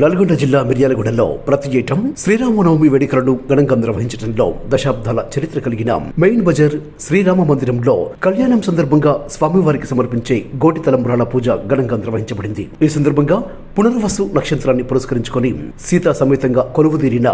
నల్గొండ జిల్లా మిర్యాలగూడలో ప్రతి ఏటం శ్రీరామనవమి వేడుకలను ఘనంగా నిర్వహించడంలో దశాబ్దాల చరిత్ర కలిగిన మెయిన్ బజార్ శ్రీరామ మందిరంలో కళ్యాణం సందర్భంగా స్వామివారికి సమర్పించే గోటి తలంబ్రాల పూజ ఘనంగా నిర్వహించబడింది. ఈ సందర్భంగా పునర్వసు నక్షత్రాన్ని పురస్కరించుకొని సీతా సమేతంగా కొలువుదీరిన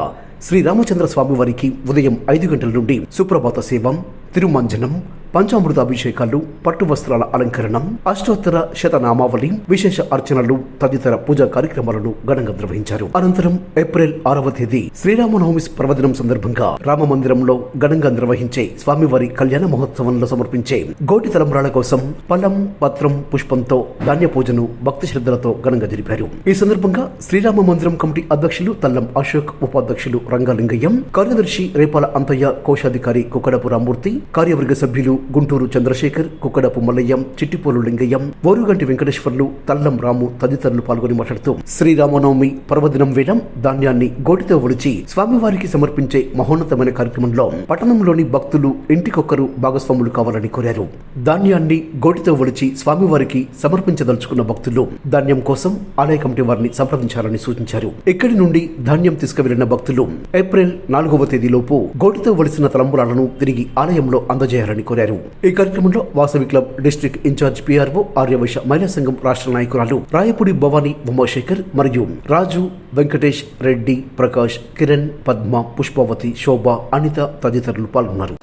శ్రీరామచంద్ర స్వామివారికి ఉదయం ఐదు గంటల నుండి సుప్రభాత సేవం తిరుమంజనం పంచామృతాభిషేకాలు పట్టు వస్త్రాల అలంకరణం అష్టోత్తర శతనామావళి విశేష అర్చనలు తదితర పూజా కార్యక్రమాలను ఘనంగా నిర్వహించారు. అనంతరం ఏప్రిల్ ఆరవ తేదీ శ్రీరామనవమి పర్వదినం సందర్భంగా రామ మందిరంలో ఘనంగా నిర్వహించే స్వామివారి కళ్యాణ మహోత్సవంలో సమర్పించే గోటి తలంబ్రాల కోసం పళ్ళం పత్రం పుష్పంతో ధాన్య పూజను భక్తి శ్రద్ధలతో ఘనంగా జరిపారు. ఈ సందర్భంగా శ్రీరామ మందిరం కమిటీ అధ్యక్షులు తల్లం అశోక్ ఉపాధ్యక్షులు రంగలింగయ్యం కార్యదర్శి రేపాల అంతయ్య కోశాధికారి కుక్కడపు రామూర్తి కార్యవర్గ సభ్యులు గుంటూరు చంద్రశేఖర్ కుక్కడపు మల్లయ్యం చిట్టిపోలు లింగయ్యం ఓరుగంటి వెంకటేశ్వర్లు తల్లం రాము తదితరులు పాల్గొని మాట్లాడుతూ శ్రీరామనవమి పర్వదినం వేళ ధాన్యాన్ని గోటితో ఒలిచి స్వామివారికి సమర్పించే మహోన్నతమైన కార్యక్రమంలో పట్టణంలోని భక్తులు ఇంటికొక్కరు భాగస్వాములు కావాలని కోరారు. ధాన్యాన్ని గోటితో ఒలిచి స్వామివారికి సమర్పించదలుచుకున్న భక్తులు ధాన్యం కోసం ఆలయ కమిటీ వారిని సంప్రదించాలని సూచించారు. ఇక్కడి నుండి ధాన్యం తీసుకువెళ్ళిన భక్తులు ఏప్రిల్ నాలుగవ తేదీలోపు గోటితో ఒలిసిన తలంబులాలను తిరిగి ఆలయంలో అందజేయాలని కోరారు. ఈ కార్యక్రమంలో Vasavi club district incharge PRO Aryavysya మహిళా సంఘం రాష్ట్ర నాయకురాలు రాయపూడి భవానీ ఉమాశేఖర్ మరియు రాజు వెంకటేష్ రెడ్డి ప్రకాష్ కిరణ్ పద్మ పుష్పవతి శోభ అనిత తదితరులు పాల్గొన్నారు.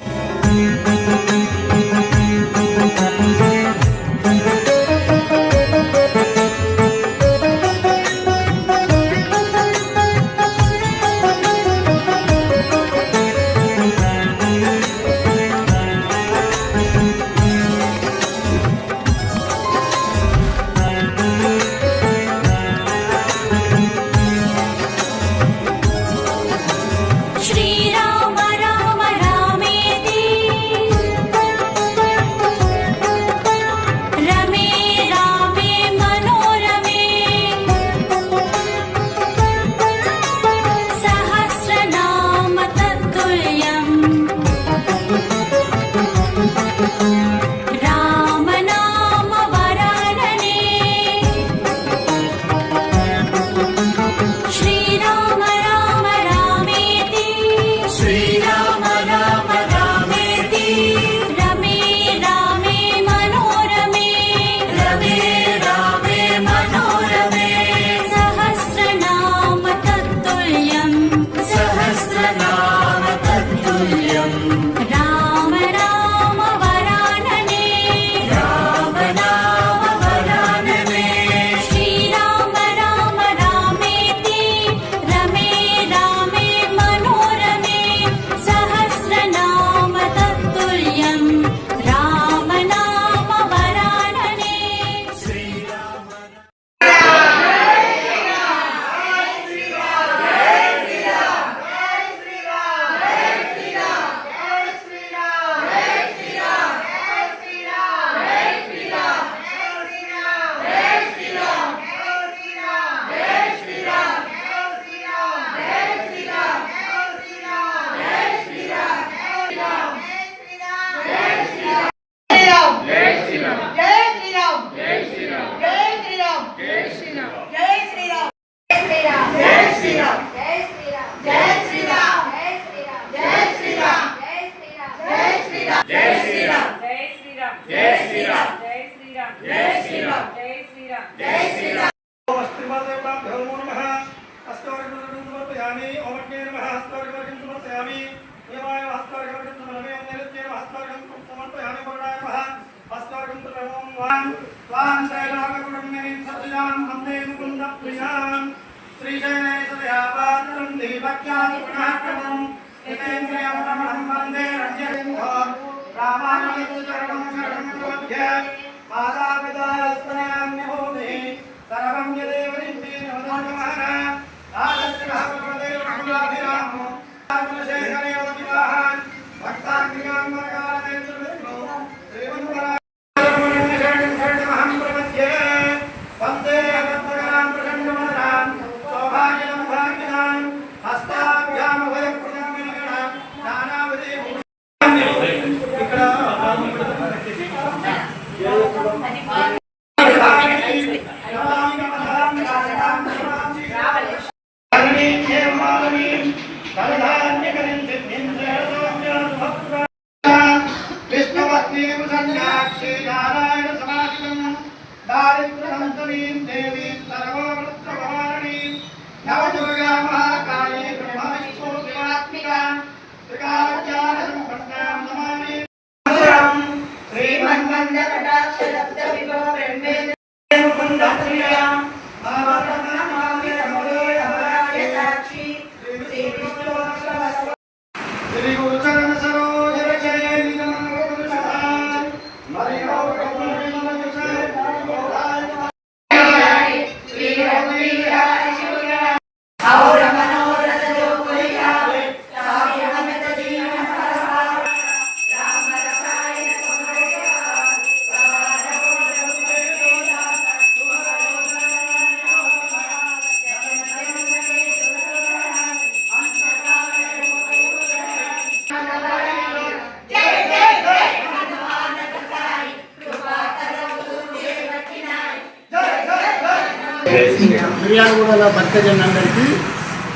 మిర్యాలగూడల భక్తజనులందరికీ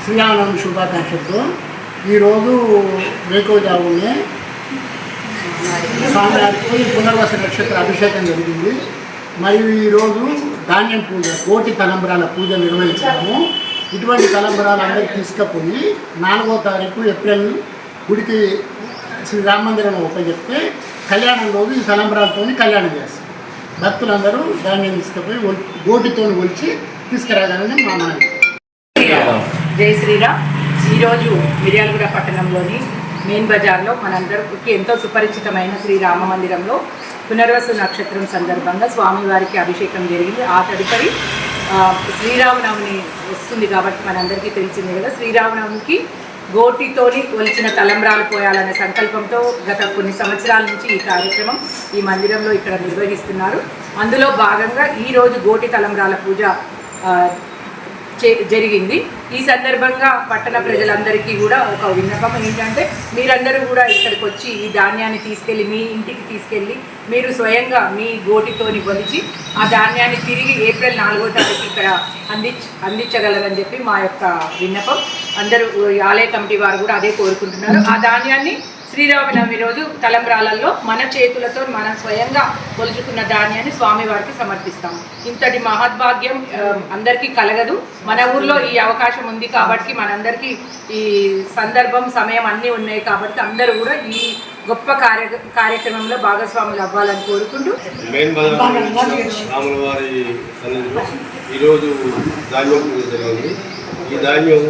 శ్రీరామనవమి శుభాకాంక్షలతో ఈరోజు వేకోజావునే స్వామివారికి పునర్వస నక్షత్ర అభిషేకం జరిగింది మరియు ఈరోజు ధాన్యం పూజ కోటి తలంబరాల పూజ నిర్వహించాము. ఇటువంటి తలంబరాలు అందరికీ తీసుకుపోయి నాలుగో తారీఖు ఏప్రిల్ గుడికి శ్రీ రామ మందిరం ఉపజెప్తే కళ్యాణం రోజు ఈ తలంబరాలతో కళ్యాణం చేస్తాం. భక్తులందరూ ధాన్యం తీసుకుపోయి గోటితో ఒలిచి తీసుకురాగలని మా మనవి. జై శ్రీరామ్. ఈరోజు మిర్యాలగూడ పట్టణంలోని మెయిన్ బజార్లో మనందరికీ ఎంతో సుపరిచితమైన శ్రీ రామ మందిరంలో పునర్వసు నక్షత్రం సందర్భంగా స్వామివారికి అభిషేకం జరిగింది. ఆ తదుపరి శ్రీరామనవమి వస్తుంది కాబట్టి మనందరికీ తెలిసిందే కదా శ్రీరామనవమికి గోటితోని కొలిచిన తలంబ్రాలు పోయాలనే సంకల్పంతో గత కొన్ని సంవత్సరాల నుంచి ఈ కార్యక్రమం ఈ మందిరంలో ఇక్కడ నిర్వహిస్తున్నారు. అందులో భాగంగా ఈరోజు గోటి తలంబ్రాల పూజ జరిగింది. ఈ సందర్భంగా పట్టణ ప్రజలందరికీ కూడా ఒక విన్నపం ఏంటంటే మీరందరూ కూడా ఇక్కడికి వచ్చి ఈ ధాన్యాన్ని తీసుకెళ్ళి మీ ఇంటికి తీసుకెళ్ళి మీరు స్వయంగా మీ గోటితోని కొలిచి ఆ ధాన్యాన్ని తిరిగి ఏప్రిల్ నాలుగో తారీఖు ఇక్కడ అందించ అందించగలరని చెప్పి మా యొక్క విన్నపం. అందరూ ఆలయ కమిటీ వారు కూడా అదే కోరుకుంటున్నారు. ఆ ధాన్యాన్ని శ్రీరామనవమి రోజు తలంబ్రాలలో మన చేతులతో మనం స్వయంగా కొలుచుకున్న ధాన్యాన్ని స్వామివారికి సమర్పిస్తాం. ఇంతటి మహద్భాగ్యం అందరికీ కలగదు. మన ఊర్లో ఈ అవకాశం ఉంది కాబట్టి మనందరికీ ఈ సందర్భం సమయం అన్నీ ఉన్నాయి కాబట్టి అందరూ కూడా ఈ గొప్ప కార్య కార్యక్రమంలో భాగస్వాములు అవ్వాలని కోరుకుంటూ ఈరోజు ధాన్యం జరిగింది. ఈ ధాన్యం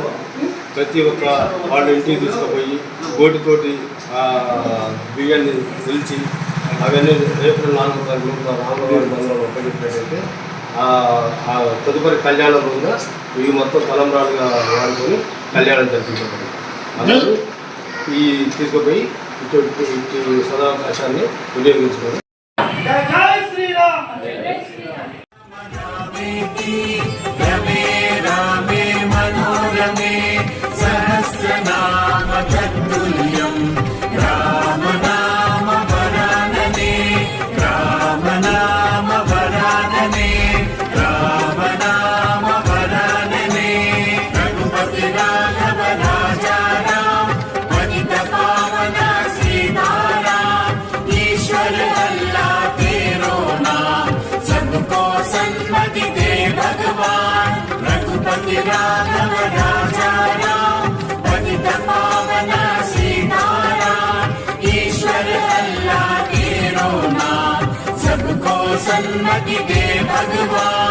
ప్రతి ఒక్క వాళ్ళ ఇంటికి తీసుకుపోయి గోటితోటి బియ్యాన్ని నిలిచి అవన్నీ ఏప్రిల్ నాలుగో తారీఖు లోపల రాముల వారి మందిరంలో ఉపయోగించినట్టయితే ఆ తదుపరి కళ్యాణం రోజున ఇవి మొత్తం తలంబ్రాలుగా వాడుకొని కళ్యాణం జరిపించబడింది. అందరూ ఈ తీసుకుపోయి ఇటువంటి ఇటు సదావకాశాన్ని వినియోగించుకోవాలి श्रीराम